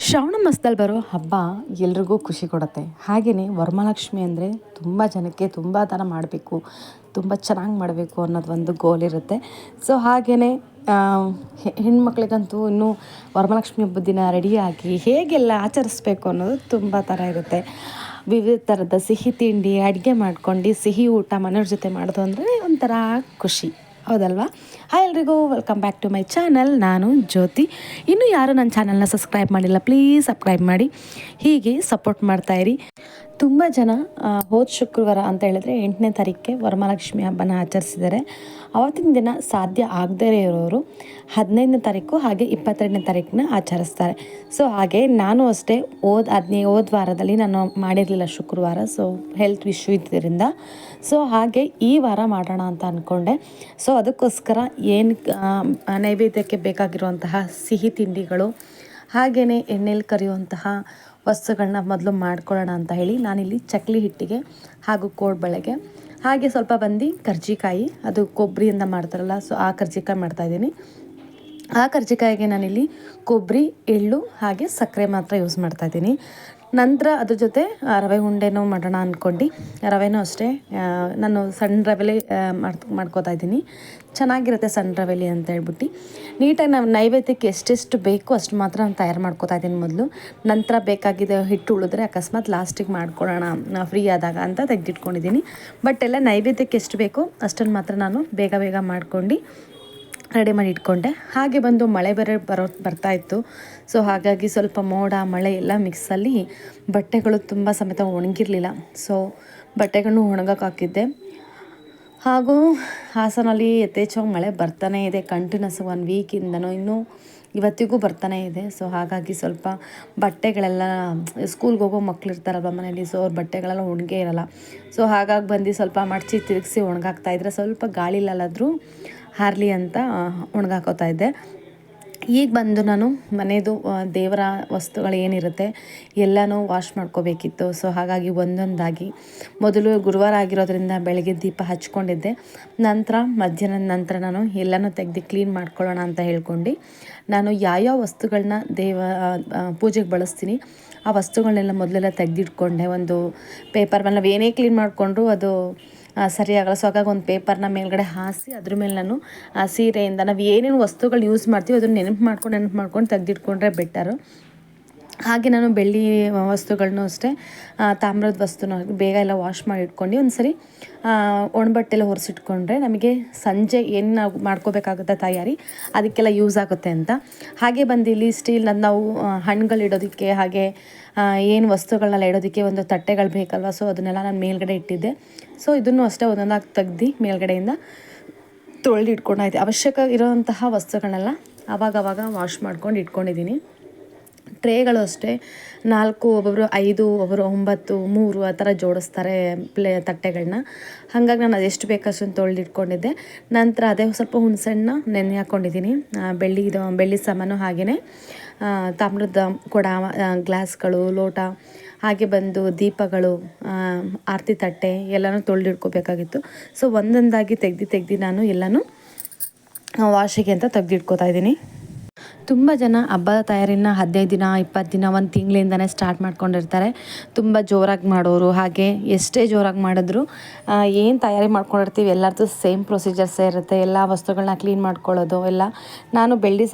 ಶ್ರಾವಣ ಮಾಸದಲ್ಲಿ ಬರೋ ಹಬ್ಬ ಎಲ್ರಿಗೂ ಖುಷಿ ಕೊಡುತ್ತೆ. ಹಾಗೆಯೇ ವರಮಹಾಲಕ್ಷ್ಮಿ ಅಂದರೆ ತುಂಬ ಜನಕ್ಕೆ ತುಂಬ ದಾನ ಮಾಡಬೇಕು, ತುಂಬ ಚೆನ್ನಾಗಿ ಮಾಡಬೇಕು ಅನ್ನೋದು ಒಂದು ಗೋಲ್ ಇರುತ್ತೆ. ಸೊ ಹಾಗೆಯೇ ಹೆಣ್ಮಕ್ಳಿಗಂತೂ ಇನ್ನೂ ವರಮಹಾಲಕ್ಷ್ಮಿ ಹಬ್ಬದ ದಿನ ರೆಡಿಯಾಗಿ ಹೇಗೆಲ್ಲ ಆಚರಿಸ್ಬೇಕು ಅನ್ನೋದು ತುಂಬ ಥರ ಇರುತ್ತೆ. ವಿವಿಧ ಥರದ ಸಿಹಿ ತಿಂಡಿ, ಅಡುಗೆ ಮಾಡ್ಕೊಂಡು ಸಿಹಿ ಊಟ ಮನೆಯವ್ರ ಜೊತೆ ಮಾಡೋದು ಅಂದರೆ ಒಂಥರ ಖುಷಿ. ಹೌದಲ್ವಾ? ಹಾಯ್ ಎಲ್ರಿಗೂ welcome back to my channel ನಾನು ಜ್ಯೋತಿ. ಇನ್ನೂ ಯಾರು ನನ್ನ ಚಾನಲ್ನ ಸಬ್ಸ್ಕ್ರೈಬ್ ಮಾಡಿಲ್ಲ ಪ್ಲೀಸ್ ಸಬ್ಸ್ಕ್ರೈಬ್ ಮಾಡಿ. ಹೀಗೆ ಸಪೋರ್ಟ್ ಮಾಡ್ತಾಯಿರಿ ತುಂಬ ಜನ ಹೋದ ಶುಕ್ರವಾರ ಅಂತ ಹೇಳಿದ್ರೆ ಎಂಟನೇ ತಾರೀಕಿಗೆ ವರಮಹಾಲಕ್ಷ್ಮಿ ಹಬ್ಬನ ಆಚರಿಸಿದ್ದಾರೆ. ಅವತ್ತಿನ ದಿನ ಸಾಧ್ಯ ಆಗದೇ ಇರೋರು ಹದಿನೈದನೇ ತಾರೀಕು ಹಾಗೆ ಇಪ್ಪತ್ತೆರಡನೇ ತಾರೀಕನ್ನ ಆಚರಿಸ್ತಾರೆ. ಸೊ ಹಾಗೆ ನಾನು ಅಷ್ಟೇ ಓದ್ ಹದಿನೈದು ಓದ್ ವಾರದಲ್ಲಿ ನಾನು ಮಾಡಿರಲಿಲ್ಲ ಶುಕ್ರವಾರ. ಸೊ ಹೆಲ್ತ್ ಇಶ್ಯೂ ಇದ್ದರಿಂದ ಸೊ ಹಾಗೆ ಈ ವಾರ ಮಾಡೋಣ ಅಂತ ಅಂದ್ಕೊಂಡೆ ಸೊ ಅದಕ್ಕೋಸ್ಕರ ಏನು ನೈವೇದ್ಯಕ್ಕೆ ಬೇಕಾಗಿರುವಂತಹ ಸಿಹಿ ತಿಂಡಿಗಳು ಹಾಗೆಯೇ ಎಣ್ಣೆಲಿ ಕರಿಯುವಂತಹ ವಸ್ತುಗಳನ್ನ ಮೊದಲು ಮಾಡ್ಕೊಳ್ಳೋಣ ಅಂತ ಹೇಳಿ ನಾನಿಲ್ಲಿ ಚಕ್ಲಿ ಹಿಟ್ಟಿಗೆ ಹಾಗೂ ಕೋಡ್ಬಳೆಗೆ ಹಾಗೆ ಸ್ವಲ್ಪ ಬಂದು ಕರ್ಜಿಕಾಯಿ, ಅದು ಕೊಬ್ಬರಿಯಿಂದ ಮಾಡ್ತಾರಲ್ಲ ಸೊ ಆ ಕರ್ಜಿಕಾಯಿ ಮಾಡ್ತಾಯಿದ್ದೀನಿ ಆ ಕರ್ಜಿಕಾಯಿಗೆ ನಾನಿಲ್ಲಿ ಕೊಬ್ಬರಿ ಎಳ್ಳು ಹಾಗೆ ಸಕ್ಕರೆ ಮಾತ್ರ ಯೂಸ್ ಮಾಡ್ತಾಯಿದ್ದೀನಿ ನಂತರ ಅದ್ರ ಜೊತೆ ರವೆ ಉಂಡೆನೂ ಮಾಡೋಣ ಅಂದ್ಕೊಂಡು ರವೆನೂ ಅಷ್ಟೇ. ನಾನು ಸಣ್ಣ ರವೆಲಿ ಮಾಡ್ಕೊ ಮಾಡ್ಕೋತಾ ಇದ್ದೀನಿ. ಚೆನ್ನಾಗಿರುತ್ತೆ ಸಣ್ಣ ರವೆಲಿ ಅಂತ ಹೇಳ್ಬಿಟ್ಟು. ನೀಟಾಗಿ ನಾವು ನೈವೇದ್ಯಕ್ಕೆ ಎಷ್ಟೆಷ್ಟು ಬೇಕು ಅಷ್ಟು ಮಾತ್ರ ನಾನು ತಯಾರು ಮಾಡ್ಕೋತಾ ಇದ್ದೀನಿ ಮೊದಲು. ನಂತರ ಬೇಕಾಗಿದ್ದ ಹಿಟ್ಟು ಉಳಿದ್ರೆ ಅಕಸ್ಮಾತ್ ಲಾಸ್ಟಿಗೆ ಮಾಡ್ಕೊಳ್ಳೋಣ. ಫ್ರೀ ಆದಾಗ ಅಂತ ತೆಗೆದಿಟ್ಕೊಂಡಿದ್ದೀನಿ. ಬಟ್ ಎಲ್ಲ ನೈವೇದ್ಯಕ್ಕೆ ಎಷ್ಟು ಬೇಕೋ ಅಷ್ಟನ್ನು ಮಾತ್ರ ನಾನು ಬೇಗ ಬೇಗ ಮಾಡ್ಕೊಂಡು ರೆಡಿ ಮಾಡಿ ಇಟ್ಕೊಂಡೆ. ಹಾಗೆ ಬಂದು ಮಳೆ ಬರೋ ಬರೋ ಬರ್ತಾಯಿತ್ತು ಸೊ ಹಾಗಾಗಿ ಸ್ವಲ್ಪ ಮೋಡ, ಮಳೆ ಎಲ್ಲ ಮಿಕ್ಸಲ್ಲಿ ಬಟ್ಟೆಗಳು ತುಂಬ ಸಮೇತ ಒಣಗಿರಲಿಲ್ಲ. ಸೊ ಬಟ್ಟೆಗಳನ್ನು ಒಣಗಕ್ಕೆ ಹಾಕಿದ್ದೆ. ಹಾಗೂ ಹಾಸನಲ್ಲಿ ಯಥೇಚ್ಛವಾಗಿ ಮಳೆ ಬರ್ತಾನೇ ಇದೆ. ಕಂಟಿನ್ಯೂಸ್ ಒನ್ ವೀಕಿಂದನೂ ಇನ್ನೂ ಇವತ್ತಿಗೂ ಬರ್ತಾನೆ ಇದೆ. ಸೊ ಹಾಗಾಗಿ ಸ್ವಲ್ಪ ಬಟ್ಟೆಗಳೆಲ್ಲ ಸ್ಕೂಲ್ಗೆ ಹೋಗೋ ಮಕ್ಳು ಇರ್ತಾರಲ್ವ ಮನೇಲಿ ಸೊ ಅವ್ರ ಬಟ್ಟೆಗಳೆಲ್ಲ ಒಣಗೇ ಇರಲ್ಲ. ಸೊ ಹಾಗಾಗಿ ಬಂದು ಸ್ವಲ್ಪ ಮಡಚಿ ತಿರುಗಿಸಿ ಒಣಗಾಕ್ತಾಯಿದ್ರೆ ಸ್ವಲ್ಪ ಗಾಳಿಲಲ್ಲಾದರೂ ಹಾರಲಿ ಅಂತ ಒಣಗಾಕೋತಾ ಇದ್ದೆ. ಈಗ ಬಂದು ನಾನು ಮನೆಯದು ದೇವರ ವಸ್ತುಗಳು ಏನಿರುತ್ತೆ ಎಲ್ಲನೂ ವಾಶ್ ಮಾಡ್ಕೋಬೇಕಿತ್ತು. ಸೊ ಹಾಗಾಗಿ ಒಂದೊಂದಾಗಿ ಮೊದಲು ಗುರುವಾರ ಆಗಿರೋದ್ರಿಂದ ಬೆಳಗ್ಗೆ ದೀಪ ಹಚ್ಕೊಂಡಿದ್ದೆ. ನಂತರ ಮಧ್ಯಾಹ್ನದ ನಂತರ ನಾನು ಎಲ್ಲನೂ ತೆಗೆದು ಕ್ಲೀನ್ ಮಾಡ್ಕೊಳ್ಳೋಣ ಅಂತ ಹೇಳ್ಕೊಂಡು ನಾನು ಯಾವ್ಯಾವ ವಸ್ತುಗಳನ್ನ ದೇವ ಪೂಜೆಗೆ ಬಳಸ್ತೀನಿ, ಆ ವಸ್ತುಗಳನ್ನೆಲ್ಲ ಮೊದಲೆಲ್ಲ ತೆಗೆದಿಟ್ಕೊಂಡೆ. ಒಂದು ಪೇಪರ್ ಮೇಲೆ ಏನೇ ಕ್ಲೀನ್ ಮಾಡಿಕೊಂಡ್ರು ಅದು ಸರಿ ಆಗಲ್ಲ. ಸೊ ಹಾಗಾಗಿ ಒಂದು ಪೇಪರ್ನ ಮೇಲ್ಗಡೆ ಹಾಸಿ, ಅದ್ರ ಮೇಲೆ ನಾನು, ಆ, ಸೀರೆಯಿಂದ ನಾವು ಏನೇನು ವಸ್ತುಗಳು ಯೂಸ್ ಮಾಡ್ತೀವಿ ಅದನ್ನು ನೆನಪು ಮಾಡ್ಕೊಂಡು ನೆನಪು ಮಾಡ್ಕೊಂಡು ತೆಗೆದಿಟ್ಕೊಂಡ್ರೆ ಬೆಟರು ಹಾಗೆ ನಾನು ಬೆಳ್ಳಿ ವಸ್ತುಗಳನ್ನೂ ಅಷ್ಟೇ ತಾಮ್ರದ ವಸ್ತುನ ಬೇಗ ಎಲ್ಲ ವಾಶ್ ಮಾಡಿ ಇಟ್ಕೊಂಡು ಒಂದು ಸರಿ ಒಣಬಟ್ಟೆಲ್ಲ ಹೊರೆಸಿಟ್ಕೊಂಡ್ರೆ ನಮಗೆ ಸಂಜೆ ಏನು ನಾವು ಮಾಡ್ಕೋಬೇಕಾಗುತ್ತೆ ತಯಾರಿ ಅದಕ್ಕೆಲ್ಲ ಯೂಸ್ ಆಗುತ್ತೆ ಅಂತ. ಹಾಗೆ ಬಂದು ಇಲ್ಲಿ ಸ್ಟೀಲ್ ನಾವು ಹಣ್ಣುಗಳಿಡೋದಕ್ಕೆ ಹಾಗೆ ಏನು ವಸ್ತುಗಳನ್ನೆಲ್ಲ ಇಡೋದಕ್ಕೆ ಒಂದು ತಟ್ಟೆಗಳು ಬೇಕಲ್ವ ಸೊ ಅದನ್ನೆಲ್ಲ ನಾನು ಮೇಲ್ಗಡೆ ಇಟ್ಟಿದ್ದೆ. ಸೊ ಇದನ್ನು ಅಷ್ಟೇ ಒಂದೊಂದಾಗಿ ತೆಗ್ದು ಮೇಲ್ಗಡೆಯಿಂದ ತೊಳೆದು ಇಟ್ಕೊಂಡಾಯ್ತು. ಅವಶ್ಯಕ ಇರೋವಂತಹ ವಸ್ತುಗಳನ್ನೆಲ್ಲ ಅವಾಗವಾಗ ವಾಶ್ ಮಾಡ್ಕೊಂಡು ಇಟ್ಕೊಂಡಿದ್ದೀನಿ. ಟ್ರೇಗಳು ಅಷ್ಟೇ. ನಾಲ್ಕು ಒಬ್ಬೊಬ್ಬರು ಐದು ಒಬ್ಬರು, ಒಂಬತ್ತು, ಮೂರು ಆ ಥರ ಜೋಡಿಸ್ತಾರೆ ಪ್ಲೇ ತಟ್ಟೆಗಳನ್ನ ಹಾಗಾಗಿ ನಾನು ಅದೆಷ್ಟು ಬೇಕಷ್ಟನ್ನು ತೊಳೆದಿಟ್ಕೊಂಡಿದ್ದೆ. ನಂತರ ಅದೇ ಸ್ವಲ್ಪ ಹುಣಸಣ್ಣ ನೆನೆ ಹಾಕ್ಕೊಂಡಿದ್ದೀನಿ ಬೆಳ್ಳಿ ಇದು, ಬೆಳ್ಳಿ ಸಾಮಾನು ಹಾಗೆಯೇ ತಾಮ್ರದ ಕೊಡ ಗ್ಲಾಸ್ಗಳು, ಲೋಟ, ಹಾಗೆ ಬಂದು ದೀಪಗಳು ಆರತಿ ತಟ್ಟೆ ಎಲ್ಲನೂ ತೊಳೆದಿಟ್ಕೋಬೇಕಾಗಿತ್ತು. ಸೊ ಒಂದೊಂದಾಗಿ ತೆಗ್ದು ತೆಗ್ದು ನಾನು ಎಲ್ಲನೂ ವಾಶಿಗೆ ಅಂತ ತೆಗ್ದಿಟ್ಕೋತಾ ಇದ್ದೀನಿ. ತುಂಬ ಜನ ಹಬ್ಬದ ತಯಾರಿನ ಹದಿನೈದು ದಿನ, ಇಪ್ಪತ್ತು ದಿನ, ಒಂದು ತಿಂಗಳಿಂದನೇ ಸ್ಟಾರ್ಟ್ ಮಾಡ್ಕೊಂಡಿರ್ತಾರೆ. ತುಂಬ ಜೋರಾಗಿ ಮಾಡೋರು, ಹಾಗೆ ಎಷ್ಟೇ ಜೋರಾಗಿ ಮಾಡಿದ್ರು ಏನು ತಯಾರಿ ಮಾಡ್ಕೊಂಡಿರ್ತೀವಿ ಎಲ್ಲರದ್ದು ಸೇಮ್ ಪ್ರೊಸೀಜರ್ಸೇ ಇರುತ್ತೆ. ಎಲ್ಲ ವಸ್ತುಗಳನ್ನ ಕ್ಲೀನ್ ಮಾಡ್ಕೊಳ್ಳೋದು, ಎಲ್ಲ. ನಾನು ಬೆಳ್ಳಿ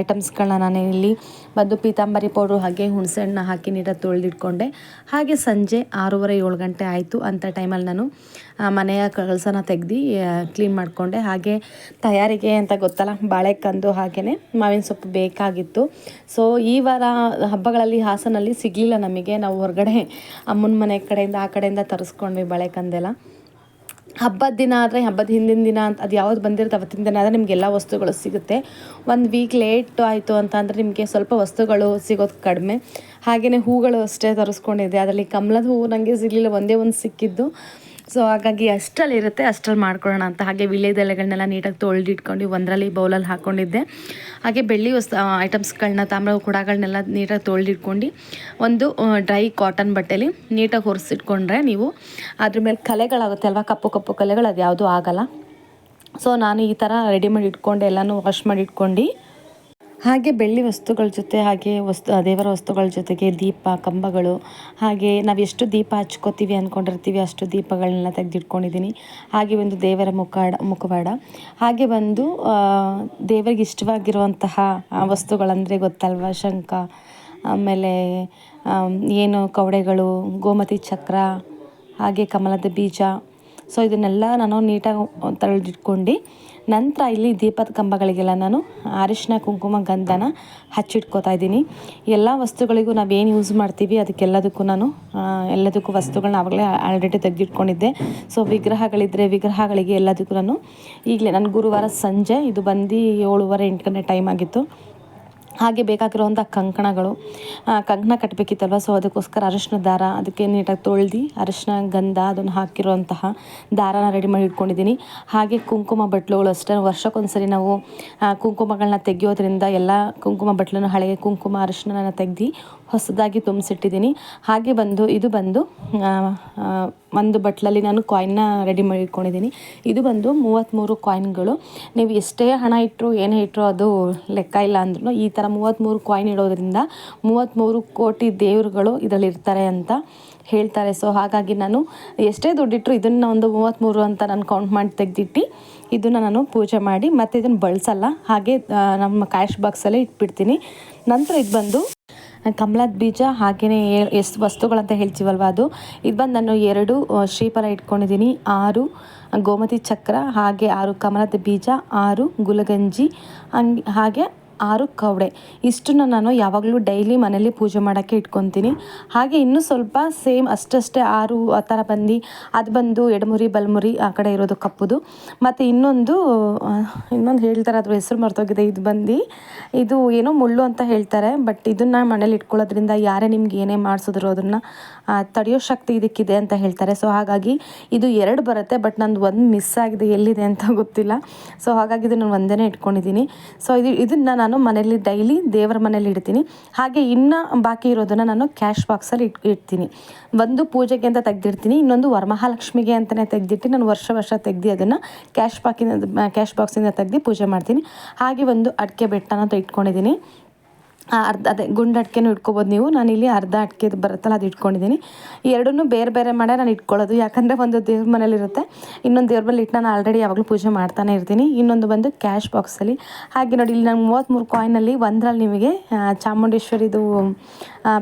ಐಟಮ್ಸ್ಗಳನ್ನ ನಾನು ಇಲ್ಲಿ ಬಂದು ಪೀತಾಂಬರಿ ಪೌಡ್ರು ಹಾಗೆ ಹುಣಸೆಹಣ್ಣು ಹಾಕಿ ನೀಟಾಗಿ ತೊಳೆದಿಟ್ಕೊಂಡೆ. ಹಾಗೆ ಸಂಜೆ ಆರೂವರೆ, ಏಳು ಗಂಟೆ ಆಯಿತು ಅಂಥ ಟೈಮಲ್ಲಿ ನಾನು ಮನೆಯ ಕಳಸನ ತೆಗ್ದು ಕ್ಲೀನ್ ಮಾಡಿಕೊಂಡೆ. ಹಾಗೆ ತಯಾರಿಗೆ ಅಂತ ಗೊತ್ತಲ್ಲ, ಬಾಳೆಕಂದು ಹಾಗೆಯೇ ಮಾವಿನ ಸೊಪ್ಪು ಬೇಕಾಗಿತ್ತು. ಸೊ ಈ ವಾರ ಹಬ್ಬಗಳಲ್ಲಿ ಹಾಸನಲ್ಲಿ ಸಿಗಲಿಲ್ಲ ನಮಗೆ. ನಾವು ಹೊರಗಡೆ ಅಮ್ಮನ ಮನೆ ಕಡೆಯಿಂದ, ಆ ಕಡೆಯಿಂದ ತರಿಸ್ಕೊಂಡ್ವಿ ಬಾಳೆಕಂದೆಲ್ಲ. ಹಬ್ಬದ ದಿನ ಆದರೆ ಹಬ್ಬದ ಹಿಂದಿನ ದಿನ ಅಂತ ಅದು ಯಾವ್ದು ಬಂದಿರುತ್ತೆ ಅವತ್ತಿನ ದಿನ ಆದರೆ ನಿಮ್ಗೆ ಎಲ್ಲ ವಸ್ತುಗಳು ಸಿಗುತ್ತೆ. ಒಂದು ವೀಕ್ ಲೇಟ್ ಆಯಿತು ಅಂತ ಅಂದರೆ ನಿಮಗೆ ಸ್ವಲ್ಪ ವಸ್ತುಗಳು ಸಿಗೋದು ಕಡಿಮೆ. ಹಾಗೆಯೇ ಹೂಗಳು ಅಷ್ಟೇ ತರಿಸ್ಕೊಂಡಿದ್ದೆ. ಅದರಲ್ಲಿ ಕಮಲದ ಹೂವು ನನಗೆ ಸಿಗಲಿಲ್ಲ, ಒಂದೇ ಒಂದು ಸಿಕ್ಕಿದ್ದು. ಸೊ ಹಾಗಾಗಿ ಅಷ್ಟರಲ್ಲಿ ಇರುತ್ತೆ, ಅಷ್ಟರಲ್ಲಿ ಮಾಡ್ಕೊಳ್ಳೋಣ ಅಂತ. ಹಾಗೆ ವಿಳೆದೆಲೆಗಳನ್ನೆಲ್ಲ ನೀಟಾಗಿ ತೊಳೆದಿಟ್ಕೊಂಡು ಒಂದರಲ್ಲಿ ಬೌಲಲ್ಲಿ ಹಾಕ್ಕೊಂಡಿದ್ದೆ ಹಾಗೆ ಬೆಳ್ಳಿ ವಸ್ತು ಐಟಮ್ಸ್ಗಳನ್ನ, ತಾಮ್ರ ಕುಡಗಳನ್ನೆಲ್ಲ ನೀಟಾಗಿ ತೊಳೆದಿಟ್ಕೊಂಡು ಒಂದು ಡ್ರೈ ಕಾಟನ್ ಬಟ್ಟೆಲಿ ನೀಟಾಗಿ ಹೊರಿಸಿಟ್ಕೊಂಡ್ರೆ ನೀವು ಅದ್ರ ಮೇಲೆ ಕಲೆಗಳಾಗುತ್ತೆ ಅಲ್ವಾ? ಕಪ್ಪು ಕಪ್ಪು ಕಲೆಗಳು ಅದು ಯಾವುದೂ ಆಗೋಲ್ಲ. ಸೊ ನಾನು ಈ ಥರ ರೆಡಿ ಮಾಡಿ ಇಟ್ಕೊಂಡು ಎಲ್ಲನೂ ವಾಶ್ ಮಾಡಿ ಇಟ್ಕೊಂಡು ಹಾಗೆ ಬೆಳ್ಳಿ ವಸ್ತುಗಳ ಜೊತೆ, ಹಾಗೆ ವಸ್ತು ದೇವರ ವಸ್ತುಗಳ ಜೊತೆಗೆ ದೀಪ, ಕಂಬಗಳು, ಹಾಗೆ ನಾವು ಎಷ್ಟು ದೀಪ ಹಚ್ಕೋತೀವಿ ಅಂದ್ಕೊಂಡಿರ್ತೀವಿ ಅಷ್ಟು ದೀಪಗಳನ್ನೆಲ್ಲ ತೆಗೆದಿಟ್ಕೊಂಡಿದ್ದೀನಿ ಹಾಗೆ ಒಂದು ದೇವರ ಮುಖಾಡ, ಮುಖವಾಡ. ಹಾಗೆ ಬಂದು ದೇವರಿಗೆ ಇಷ್ಟವಾಗಿರುವಂತಹ ವಸ್ತುಗಳಂದರೆ ಗೊತ್ತಲ್ವ? ಶಂಖ, ಆಮೇಲೆ ಏನು ಕವಡೆಗಳು, ಗೋಮತಿ ಚಕ್ರ, ಹಾಗೆ ಕಮಲದ ಬೀಜ. ಸೊ ಇದನ್ನೆಲ್ಲ ನಾನು ನೀಟಾಗಿ ತಳೆದಿಟ್ಕೊಂಡು ನಂತರ ಇಲ್ಲಿ ದೀಪದ ಕಂಬಗಳಿಗೆಲ್ಲ ನಾನು ಅರಿಶಿನ, ಕುಂಕುಮ, ಗಂಧನ ಹಚ್ಚಿಟ್ಕೋತಾ ಇದ್ದೀನಿ. ಎಲ್ಲ ವಸ್ತುಗಳಿಗೂ ನಾವೇನು ಯೂಸ್ ಮಾಡ್ತೀವಿ ಅದಕ್ಕೆಲ್ಲದಕ್ಕೂ ನಾನು ಎಲ್ಲದಕ್ಕೂ ವಸ್ತುಗಳನ್ನ ಆವಾಗಲೇ ಆಲ್ರೆಡಿ ತೆಗೆದಿಟ್ಕೊಂಡಿದ್ದೆ. ಸೊ ವಿಗ್ರಹಗಳಿದ್ದರೆ ವಿಗ್ರಹಗಳಿಗೆ ಎಲ್ಲದಕ್ಕೂ ನಾನು ಈಗಲೇ, ನಾನು ಗುರುವಾರ ಸಂಜೆ, ಇದು ಬಂದು ಏಳುವರೆ, ಎಂಟು ಗಂಟೆ ಟೈಮ್ ಆಗಿತ್ತು. ಹಾಗೆ ಬೇಕಾಗಿರುವಂಥ ಕಂಕಣಗಳು ಕಂಕಣ ಕಟ್ಟಬೇಕಿತ್ತಲ್ವ ಸೊ ಅದಕ್ಕೋಸ್ಕರ ಅರಿಶಿನ ದಾರ ಅದಕ್ಕೆ ನೀಟಾಗಿ ತೊಳ್ದು, ಅರಿಶಿನ, ಗಂಧ ಅದನ್ನು ಹಾಕಿರುವಂತಹ ದಾರನ ರೆಡಿ ಮಾಡಿ ಇಟ್ಕೊಂಡಿದ್ದೀನಿ. ಹಾಗೆ ಕುಂಕುಮ ಬಟ್ಲುಗಳು ಅಷ್ಟೇ. ವರ್ಷಕ್ಕೊಂದ್ಸರಿ ನಾವು ಕುಂಕುಮಗಳನ್ನ ತೆಗೆಯೋದ್ರಿಂದ ಎಲ್ಲ ಕುಂಕುಮ ಬಟ್ಲನ್ನು ಹಳೆಯ ಕುಂಕುಮ ಅರಿಶಿನ ತೆಗ್ದು ಹೊಸದಾಗಿ ತುಂಬಿಸಿಟ್ಟಿದ್ದೀನಿ. ಹಾಗೆ ಬಂದು, ಇದು ಬಂದು ಒಂದು ಬಟ್ಲಲ್ಲಿ ನಾನು ಕಾಯಿನ್ನ ರೆಡಿ ಮಾಡಿ ಇಟ್ಕೊಂಡಿದ್ದೀನಿ. ಇದು ಬಂದು ಮೂವತ್ತ್ಮೂರು ಕಾಯಿನ್ಗಳು ನೀವು ಎಷ್ಟೇ ಹಣ ಇಟ್ಟರು, ಏನೇ ಇಟ್ಟರು ಅದು ಲೆಕ್ಕ ಇಲ್ಲ ಅಂದ್ರೂ ಈ ಥರ ಮೂವತ್ತ್ಮೂರು ಕಾಯಿನ್ ಇಡೋದ್ರಿಂದ ಮೂವತ್ತ್ಮೂರು ಕೋಟಿ ದೇವರುಗಳು ಇದರಲ್ಲಿ ಇರ್ತಾರೆ ಅಂತ ಹೇಳ್ತಾರೆ. ಸೊ ಹಾಗಾಗಿ ನಾನು ಎಷ್ಟೇ ದುಡ್ಡಿಟ್ಟರು ಇದನ್ನು ಒಂದು ಮೂವತ್ತ್ಮೂರು ಅಂತ ನಾನು ಕೌಂಟ್ ಮಾಡಿ ತೆಗೆದಿಟ್ಟು ಇದನ್ನು ನಾನು ಪೂಜೆ ಮಾಡಿ ಮತ್ತು ಇದನ್ನು ಬಳಸಲ್ಲ. ಹಾಗೆ ನಮ್ಮ ಕ್ಯಾಶ್ ಬಾಕ್ಸಲ್ಲೇ ಇಟ್ಬಿಡ್ತೀನಿ. ನಂತರ ಇದು ಬಂದು ಕಮಲದ ಬೀಜ ಹಾಗೆಯೇ ಎಷ್ಟು ವಸ್ತುಗಳಂತ ಹೇಳ್ತೀವಲ್ವ ಅದು. ಇದು ಬಂದು ನಾನು ಎರಡು ಶ್ರೀಫಲ ಇಟ್ಕೊಂಡಿದ್ದೀನಿ. ಆರು, ಗೋಮತಿ ಚಕ್ರ, ಹಾಗೆ ಆರು ಕಮಲದ ಬೀಜ, ಆರು ಗುಲಗಂಜಿ, ಹಂಗೆ, ಹಾಗೆ ಆರು ಕವಡೆ. ಇಷ್ಟನ್ನು ನಾನು ಯಾವಾಗಲೂ ಡೈಲಿ ಮನೇಲಿ ಪೂಜೆ ಮಾಡೋಕ್ಕೆ ಇಟ್ಕೊತೀನಿ. ಹಾಗೆ ಇನ್ನೂ ಸ್ವಲ್ಪ ಸೇಮ್ ಅಷ್ಟಷ್ಟೇ ಆರು ಆ ಥರ ಬಂದು ಅದು ಬಂದು ಎಡಮುರಿ, ಬಲ್ಮುರಿ ಆ ಕಡೆ ಇರೋದು ಕಪ್ಪುದು. ಮತ್ತು ಇನ್ನೊಂದು ಇನ್ನೊಂದು ಹೇಳ್ತಾರೆ, ಅದ್ರ ಹೆಸರು ಮರೆತೋಗಿದೆ. ಇದು ಬಂದು ಇದು ಏನೋ ಮುಳ್ಳು ಅಂತ ಹೇಳ್ತಾರೆ ಬಟ್ ಇದನ್ನು ಮನೇಲಿ ಇಟ್ಕೊಳ್ಳೋದ್ರಿಂದ ಯಾರೇ ನಿಮ್ಗೆ ಏನೇ ಮಾಡಿಸಿದ್ರು ಅದನ್ನು ತಡೆಯೋ ಶಕ್ತಿ ಇದಕ್ಕಿದೆ ಅಂತ ಹೇಳ್ತಾರೆ. ಸೊ ಹಾಗಾಗಿ ಇದು ಎರಡು ಬರುತ್ತೆ ಬಟ್ ನಂದು ಒಂದು ಮಿಸ್ ಆಗಿದೆ. ಎಲ್ಲಿದೆ ಅಂತ ಗೊತ್ತಿಲ್ಲ. ಸೊ ಹಾಗಾಗಿ ಇದು ನಾನು ಒಂದೇ ಇಟ್ಕೊಂಡಿದ್ದೀನಿ. ಸೊ ಇದು, ಇದನ್ನು ನಾನು ಮನೇಲಿ ಡೈಲಿ ದೇವರ ಮನೇಲಿ ಇಡ್ತೀನಿ. ಹಾಗೆ ಇನ್ನು ಬಾಕಿ ಇರೋದನ್ನು ನಾನು ಕ್ಯಾಶ್ ಬಾಕ್ಸಲ್ಲಿ ಇಟ್, ಇಡ್ತೀನಿ. ಒಂದು ಪೂಜೆಗೆ ಅಂತ ತೆಗೆದಿರ್ತೀನಿ ಇನ್ನೊಂದು ವರಮಹಾಲಕ್ಷ್ಮಿಗೆ ಅಂತಲೇ ತೆಗೆದಿಟ್ಟು ನಾನು ವರ್ಷ ವರ್ಷ ತೆಗ್ದು ಅದನ್ನು ಕ್ಯಾಶ್ ಬಾಕಿನ ಕ್ಯಾಶ್ ಬಾಕ್ಸಿಂದ ತೆಗೆದು ಪೂಜೆ ಮಾಡ್ತೀನಿ. ಹಾಗೆ ಒಂದು ಅಡಿಕೆ ಬೆಟ್ಟನ ಇಟ್ಕೊಂಡಿದ್ದೀನಿ. ಅರ್ಧ, ಅದೇ ಗುಂಡು ಅಡಿಕೆನೂ ಇಟ್ಕೊಬೋದು ನೀವು. ನಾನು ಇಲ್ಲಿ ಅರ್ಧ ಅಡಿಕೆದು ಬರುತ್ತಲ್ಲ ಅದು ಇಟ್ಕೊಂಡಿದ್ದೀನಿ. ಎರಡನ್ನೂ ಬೇರೆ ಬೇರೆ ಮಾಡೇ ನಾನು ಇಟ್ಕೊಳ್ಳೋದು. ಯಾಕಂದರೆ ಒಂದು ದೇವ್ರ ಮನೇಲಿರುತ್ತೆ. ಇನ್ನೊಂದು ದೇವ್ರ ಮನೇಲಿ ಇಟ್ಟು ನಾನು ಆಲ್ರೆಡಿ ಯಾವಾಗಲೂ ಪೂಜೆ ಮಾಡ್ತಾನೆ ಇರ್ತೀನಿ. ಇನ್ನೊಂದು ಬಂದು ಕ್ಯಾಶ್ ಬಾಕ್ಸಲ್ಲಿ ಹಾಗೆ ನೋಡಿ, ಇಲ್ಲಿ ನಾನು ಮೂವತ್ತ್ಮೂರು ಕಾಯಿನಲ್ಲಿ ಒಂದರಲ್ಲಿ ನಿಮಗೆ ಚಾಮುಂಡೇಶ್ವರಿದು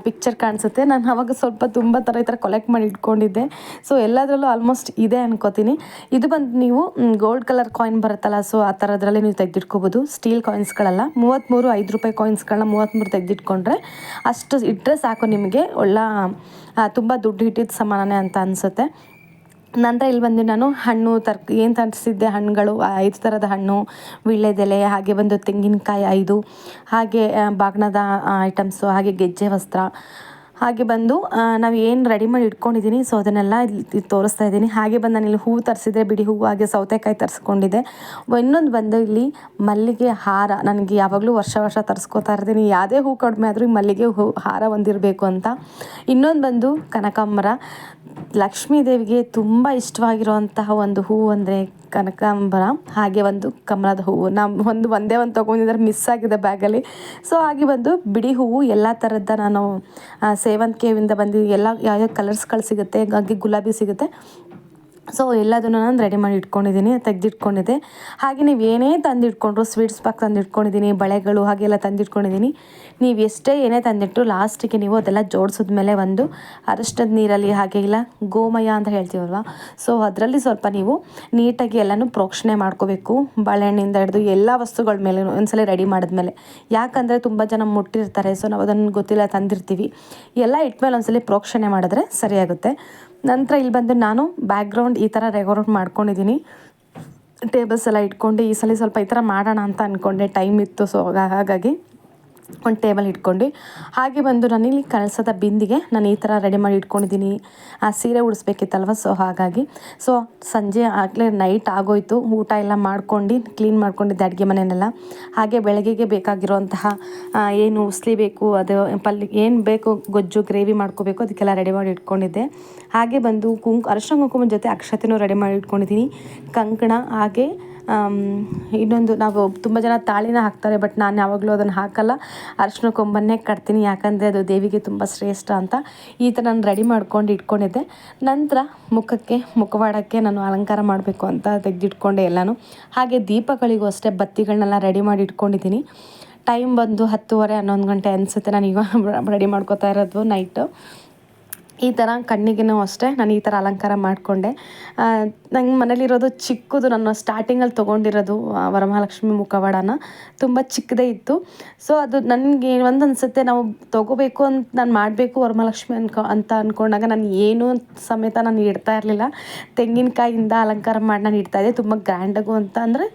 ಪಿಕ್ಚರ್ ಕಾಣಿಸುತ್ತೆ. ನಾನು ಅವಾಗ ಸ್ವಲ್ಪ ತುಂಬ ಥರ ಈ ಥರ ಕಲೆಕ್ಟ್ ಮಾಡಿ ಇಟ್ಕೊಂಡಿದ್ದೆ. ಸೊ ಎಲ್ಲದರಲ್ಲೂ ಆಲ್ಮೋಸ್ಟ್ ಇದೆ ಅನ್ಕೋತೀನಿ. ಇದು ಬಂದು ನೀವು ಗೋಲ್ಡ್ ಕಲರ್ ಕಾಯಿನ್ ಬರುತ್ತಲ್ಲ ಸೊ ಆ ಥರದ್ರಲ್ಲಿ ನೀವು ತೆಗೆದಿಟ್ಕೋಬೋದು. ಸ್ಟೀಲ್ ಕಾಯಿನ್ಸ್ಗಳಲ್ಲ ಮೂವತ್ತ್ಮೂರು ಐದು ರೂಪಾಯಿ ಕಾಯಿನ್ಸ್ಗಳನ್ನ ಮೂವತ್ತ್ಮೂರು ತೆಗೆದಿಟ್ಕೊಂಡ್ರೆ ಅಷ್ಟು ಇಟ್ಟರೆ ಸಾಕು ನಿಮಗೆ. ಒಳ್ಳ ತುಂಬ ದುಡ್ಡು ಇಟ್ಟಿದ್ದು ಸಮಾನನೇ ಅಂತ ಅನಿಸುತ್ತೆ. ನಂತರ ಇಲ್ಲಿ ಬಂದು ನಾನು ಹಣ್ಣು ತರ್, ಏನು ತರಿಸಿದ್ದೆ? ಹಣ್ಣುಗಳು ಐದು ಥರದ ಹಣ್ಣು, ವೀಳ್ಯದೆಲೆ, ಹಾಗೆ ಬಂದು ತೆಂಗಿನಕಾಯಿ ಐದು, ಹಾಗೆ ಬಾಗ್ನದ ಐಟಮ್ಸು, ಹಾಗೆ ಗೆಜ್ಜೆ ವಸ್ತ್ರ ಹಾಗೆ ಬಂದು ನಾವು ಏನು ರೆಡಿ ಮಾಡಿ ಇಟ್ಕೊಂಡಿದ್ದೀನಿ ಸೊ ಅದನ್ನೆಲ್ಲ ಇಲ್ಲಿ ತೋರಿಸ್ತಾ ಇದ್ದೀನಿ. ಹಾಗೆ ಬಂದು ನಾನು ಇಲ್ಲಿ ಹೂವು ತರಿಸಿದ್ರೆ, ಬಿಡಿ ಹೂವು ಹಾಗೆ ಸೌತೆಕಾಯಿ ತರಿಸ್ಕೊಂಡಿದ್ದೆ. ಇನ್ನೊಂದು ಬಂದು ಇಲ್ಲಿ ಮಲ್ಲಿಗೆ ಹಾರ. ನನಗೆ ಯಾವಾಗಲೂ ವರ್ಷ ವರ್ಷ ತರಿಸ್ಕೊತಾ ಇರ್ತೀನಿ. ಯಾವುದೇ ಹೂ ಕಡಿಮೆ ಆದರೂ ಮಲ್ಲಿಗೆ ಹೂ, ಹಾರ ಹೊಂದಿರಬೇಕು ಅಂತ. ಇನ್ನೊಂದು ಬಂದು ಕನಕಾಂಬರ. ಲಕ್ಷ್ಮೀ ದೇವಿಗೆ ತುಂಬ ಇಷ್ಟವಾಗಿರುವಂತಹ ಒಂದು ಹೂವು ಅಂದರೆ ಕನಕಾಂಬರ. ಹಾಗೆ ಒಂದು ಕಮಲದ ಹೂವು. ನಮ್ಮ ಒಂದು, ಒಂದೇ ಒಂದು ತೊಗೊಂಡಿದ್ದಾರೆ ಮಿಸ್ ಆಗಿದೆ ಬ್ಯಾಗಲ್ಲಿ ಸೊ ಹಾಗೆ ಬಂದು ಬಿಡಿ ಹೂವು, ಎಲ್ಲ ಥರದ್ದ ನಾನು ಸೇವಂತಿಗೆಯಿಂದ ಬಂದಿದ್ದು ಎಲ್ಲ ಯಾವ್ಯಾವ ಕಲರ್ಸ್ಗಳು ಸಿಗುತ್ತೆ? ಹಾಗಾಗಿ ಗುಲಾಬಿ ಸಿಗುತ್ತೆ. ಸೊ ಎಲ್ಲದನ್ನು ನಾನು ರೆಡಿ ಮಾಡಿ ಇಟ್ಕೊಂಡಿದ್ದೀನಿ, ತೆಗೆದಿಟ್ಕೊಂಡಿದ್ದೆ. ಹಾಗೆ ನೀವು ಏನೇ ತಂದಿಟ್ಕೊಂಡ್ರು ಸ್ವೀಟ್ಸ್ ಪಾಕ್ ತಂದಿಟ್ಕೊಂಡಿದ್ದೀನಿ, ಬಳೆಗಳು ಹಾಗೆಲ್ಲ ತಂದಿಟ್ಕೊಂಡಿದ್ದೀನಿ, ನೀವು ಎಷ್ಟೇ ಏನೇ ತಂದಿಟ್ಟು ಲಾಸ್ಟಿಗೆ ನೀವು ಅದೆಲ್ಲ ಜೋಡಿಸಿದ್ಮೇಲೆ ಒಂದು ಅರಷ್ಟದ ನೀರಲ್ಲಿ ಹಾಗೆ ಇಲ್ಲ, ಗೋಮಯ ಅಂತ ಹೇಳ್ತೀವಲ್ವ? ಸೊ ಅದರಲ್ಲಿ ಸ್ವಲ್ಪ ನೀವು ನೀಟಾಗಿ ಎಲ್ಲನೂ ಪ್ರೋಕ್ಷಣೆ ಮಾಡ್ಕೋಬೇಕು, ಬಾಳೆಹಣ್ಣಿಂದ ಹಿಡಿದು ಎಲ್ಲ ವಸ್ತುಗಳ ಮೇಲೆ ಒಂದ್ಸಲ ರೆಡಿ ಮಾಡಿದ್ಮೇಲೆ. ಯಾಕಂದರೆ ತುಂಬ ಜನ ಮುಟ್ಟಿರ್ತಾರೆ ಸೊ ನಾವು ಅದನ್ನು ಗೊತ್ತಿಲ್ಲ ತಂದಿರ್ತೀವಿ. ಎಲ್ಲ ಇಟ್ಮೇಲೆ ಒಂದ್ಸಲ ಪ್ರೋಕ್ಷಣೆ ಮಾಡಿದ್ರೆ ಸರಿಯಾಗುತ್ತೆ. ನಂತರ ಇಲ್ಲಿ ಬಂದು ನಾನು ಬ್ಯಾಕ್ಗ್ರೌಂಡ್ ಈ ಥರ ರೆಕಾರ್ಡ್ ಮಾಡ್ಕೊಂಡಿದ್ದೀನಿ. ಟೇಬಲ್ಸ್ ಎಲ್ಲ ಇಟ್ಕೊಂಡು ಈ ಸಲ ಸ್ವಲ್ಪ ಈ ಥರ ಮಾಡೋಣ ಅಂತ ಅಂದ್ಕೊಂಡೆ ಟೈಮ್ ಇತ್ತು ಸೊ ಹಾಗಾಗಿ. ಒಂದು ಟೇಬಲ್ ಇಟ್ಕೊಂಡು ಹಾಗೆ ಬಂದು ನಾನಿಲ್ಲಿ ಕಳಸದ ಬಿಂದಿಗೆ ನಾನು ಈ ಥರ ರೆಡಿ ಮಾಡಿ ಇಟ್ಕೊಂಡಿದ್ದೀನಿ. ಆ ಸೀರೆ ಉಡಿಸ್ಬೇಕಿತ್ತಲ್ವ ಸೊ ಹಾಗಾಗಿ. ಸೊ ಸಂಜೆ ಆಗಲೇ ನೈಟ್ ಆಗೋಯ್ತು. ಊಟ ಎಲ್ಲ ಮಾಡ್ಕೊಂಡು ಕ್ಲೀನ್ ಮಾಡ್ಕೊಂಡಿದ್ದೆ ಅಡುಗೆ ಮನೆಯನ್ನೆಲ್ಲ ಹಾಗೆ ಬೆಳಗ್ಗೆಗೆ ಬೇಕಾಗಿರುವಂತಹ ಏನು ಉಸ್ಲಿ ಬೇಕು, ಅದು ಪಲ್ಯ, ಏನು ಬೇಕು, ಗೊಜ್ಜು ಗ್ರೇವಿ ಮಾಡ್ಕೋಬೇಕು, ಅದಕ್ಕೆಲ್ಲ ರೆಡಿ ಮಾಡಿ ಇಟ್ಕೊಂಡಿದ್ದೆ. ಹಾಗೆ ಬಂದು ಕುಂಕು, ಅರಶಿನ ಕುಂಕುಮದ ಜೊತೆ ಅಕ್ಷತೆನೂ ರೆಡಿ ಮಾಡಿ ಇಟ್ಕೊಂಡಿದ್ದೀನಿ. ಕಂಕಣ, ಹಾಗೆ ಇನ್ನೊಂದು ನಾವು ತುಂಬ ಜನ ತಾಳಿನ ಹಾಕ್ತಾರೆ ಬಟ್ ನಾನು ಯಾವಾಗಲೂ ಅದನ್ನು ಹಾಕಲ್ಲ. ಅರಿಶಿನ ಕೊಂಬನ್ನೇ ಕಟ್ತೀನಿ, ಯಾಕಂದರೆ ಅದು ದೇವಿಗೆ ತುಂಬ ಶ್ರೇಷ್ಠ ಅಂತ. ಈ ಥರ ನಾನು ರೆಡಿ ಮಾಡ್ಕೊಂಡು ಇಟ್ಕೊಂಡಿದ್ದೆ. ನಂತರ ಮುಖಕ್ಕೆ, ಮುಖವಾಡಕ್ಕೆ ನಾನು ಅಲಂಕಾರ ಮಾಡಬೇಕು ಅಂತ ತೆಗೆದಿಟ್ಕೊಂಡೆ ಎಲ್ಲನೂ. ಹಾಗೆ ದೀಪಗಳಿಗೂ ಅಷ್ಟೇ ಬತ್ತಿಗಳನ್ನೆಲ್ಲ ರೆಡಿ ಮಾಡಿ ಇಟ್ಕೊಂಡಿದ್ದೀನಿ. ಟೈಮ್ ಬಂದು ಹತ್ತುವರೆ, ಹನ್ನೊಂದು ಗಂಟೆ ಅನಿಸುತ್ತೆ ನಾನು ಇವಾಗ ರೆಡಿ ಮಾಡ್ಕೋತಾ ಇರೋದು ನೈಟು ಈ ಥರ ಕಣ್ಣಿಗೇನೂ ಅಷ್ಟೇ, ನಾನು ಈ ಥರ ಅಲಂಕಾರ ಮಾಡಿಕೊಂಡೆ. ನಂಗೆ ಮನೇಲಿರೋದು ಚಿಕ್ಕದು, ನಾನು ಸ್ಟಾರ್ಟಿಂಗಲ್ಲಿ ತೊಗೊಂಡಿರೋದು ವರಮಹಾಲಕ್ಷ್ಮಿ ಮುಖವಾಡನ. ತುಂಬ ಚಿಕ್ಕದೇ ಇತ್ತು. ಸೊ ಅದು ನನಗೆ ಒಂದು ಅನಿಸುತ್ತೆ ನಾವು ತೊಗೋಬೇಕು ಅಂತ, ನಾನು ಮಾಡಬೇಕು ವರಮಹಾಲಕ್ಷ್ಮಿ ಅನ್ಕೊ, ಅಂತ ಅಂದ್ಕೊಂಡಾಗ ನಾನು ಏನೂ ಸಮೇತ ನಾನು ಇಡ್ತಾ ಇರಲಿಲ್ಲ. ತೆಂಗಿನಕಾಯಿಂದ ಅಲಂಕಾರ ಮಾಡಿ, ನಾನು ಇಡ್ತಾಯಿದ್ದೆ ತುಂಬ ಗ್ರ್ಯಾಂಡಾಗು ಅಂತ ಅಂದರೆ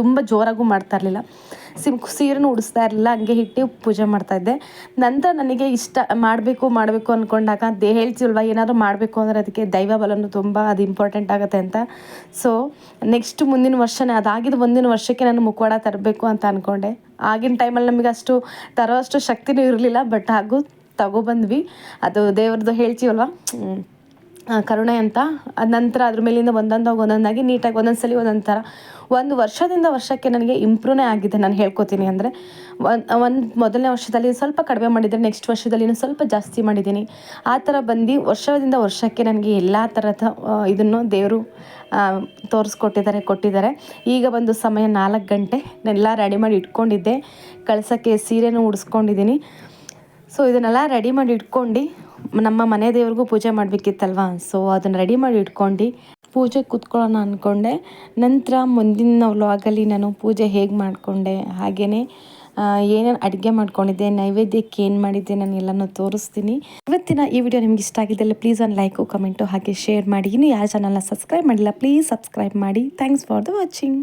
ತುಂಬ ಜೋರಾಗೂ ಮಾಡ್ತಾ ಇರಲಿಲ್ಲ. ಸಿಮ್ ಸೀರೆನೂ ಉಡಿಸ್ತಾ ಇರಲಿಲ್ಲ, ಹಂಗೆ ಇಟ್ಟು ಪೂಜೆ ಮಾಡ್ತಾಯಿದ್ದೆ ನಂತರ ನನಗೆ ಇಷ್ಟ ಮಾಡಬೇಕು ಮಾಡಬೇಕು ಅಂದ್ಕೊಂಡಾಗ ದೇ ಹೇಳ್ತೀವಲ್ವ, ಏನಾದರೂ ಮಾಡಬೇಕು ಅಂದರೆ ಅದಕ್ಕೆ ದೈವ ಬಲನೂ ತುಂಬ ಅದು ಇಂಪಾರ್ಟೆಂಟ್ ಆಗುತ್ತೆ ಅಂತ. ಸೊ ನೆಕ್ಸ್ಟ್ ಮುಂದಿನ ವರ್ಷನೇ ಅದಾಗಿದ್ದು ಮುಂದಿನ ವರ್ಷಕ್ಕೆ ನಾನು ಮುಖವಾಡ ತರಬೇಕು ಅಂತ ಅಂದ್ಕೊಂಡೆ ಆಗಿನ ಟೈಮಲ್ಲಿ ನಮಗೆ ಅಷ್ಟು ತರೋ ಅಷ್ಟು ಶಕ್ತಿನೂ ಇರಲಿಲ್ಲ ಬಟ್ ಹಾಗೂ ತಗೊಬಂದ್ವಿ ಅದು ದೇವ್ರದ್ದು ಹೇಳ್ತೀವಲ್ವ? ಕರುಣೆ ಅಂತ. ನಂತರ ಅದ್ರ ಮೇಲಿಂದ ಒಂದೊಂದಾಗಿ ಒಂದೊಂದಾಗಿ ನೀಟಾಗಿ ಒಂದೊಂದು ಸಲ ಒಂದೊಂದು ಥರ ಒಂದು ವರ್ಷದಿಂದ ವರ್ಷಕ್ಕೆ ನನಗೆ ಇಂಪ್ರೂವ್ನೇ ಆಗಿದೆ ನಾನು ಹೇಳ್ಕೊತೀನಿ ಅಂದರೆ. ಒಂದು ಒಂದು ಮೊದಲನೇ ವರ್ಷದಲ್ಲಿ ಸ್ವಲ್ಪ ಕಡಿಮೆ ಮಾಡಿದರೆ ನೆಕ್ಸ್ಟ್ ವರ್ಷದಲ್ಲಿ ಸ್ವಲ್ಪ ಜಾಸ್ತಿ ಮಾಡಿದ್ದೀನಿ. ಆ ಥರ ಬಂದು ವರ್ಷದಿಂದ ವರ್ಷಕ್ಕೆ ನನಗೆ ಎಲ್ಲ ಥರದ ಇದನ್ನು ದೇವರು ತೋರಿಸ್ಕೊಟ್ಟಿದ್ದಾರೆ, ಕೊಟ್ಟಿದ್ದಾರೆ. ಈಗ ಒಂದು ಸಮಯ ನಾಲ್ಕು ಗಂಟೆ. ಎಲ್ಲ ರೆಡಿ ಮಾಡಿ ಇಟ್ಕೊಂಡಿದ್ದೆ. ಕಳ್ಸೋಕ್ಕೆ ಸೀರೆನೂ ಉಡಿಸ್ಕೊಂಡಿದ್ದೀನಿ. ಸೊ ಇದನ್ನೆಲ್ಲ ರೆಡಿ ಮಾಡಿ ಇಟ್ಕೊಂಡು ನಮ್ಮ ಮನೆ ದೇವ್ರಿಗೂ ಪೂಜೆ ಮಾಡಬೇಕಿತ್ತಲ್ವಾ? ಸೊ ಅದನ್ನು ರೆಡಿ ಮಾಡಿ ಇಟ್ಕೊಂಡು ಪೂಜೆ ಕೂತ್ಕೊಳ್ಳೋಣ ಅಂದ್ಕೊಂಡೆ ನಂತರ ಮುಂದಿನ ವ್ಲಾಗಲ್ಲಿ ನಾನು ಪೂಜೆ ಹೇಗೆ ಮಾಡಿಕೊಂಡೆ ಹಾಗೆಯೇ ಏನೇನು ಅಡುಗೆ ಮಾಡ್ಕೊಂಡಿದ್ದೆ, ನೈವೇದ್ಯಕ್ಕೆ ಏನು ಮಾಡಿದ್ದೆ ನಾನು ಎಲ್ಲನೂ ತೋರಿಸ್ತೀನಿ. ಇವತ್ತಿನ ಈ ವಿಡಿಯೋ ನಿಮ್ಗೆ ಇಷ್ಟ ಆಗಿದ್ದಲ್ಲಿ ಪ್ಲೀಸ್ ಒಂದು ಲೈಕು ಕಮೆಂಟು ಹಾಗೆ ಶೇರ್ ಮಾಡಿ. ಇನ್ನು ಯಾರು ಚಾನಲ್ನ ಸಬ್ಸ್ಕ್ರೈಬ್ ಮಾಡಿಲ್ಲ ಪ್ಲೀಸ್ ಸಬ್ಸ್ಕ್ರೈಬ್ ಮಾಡಿ. Thanks for the watching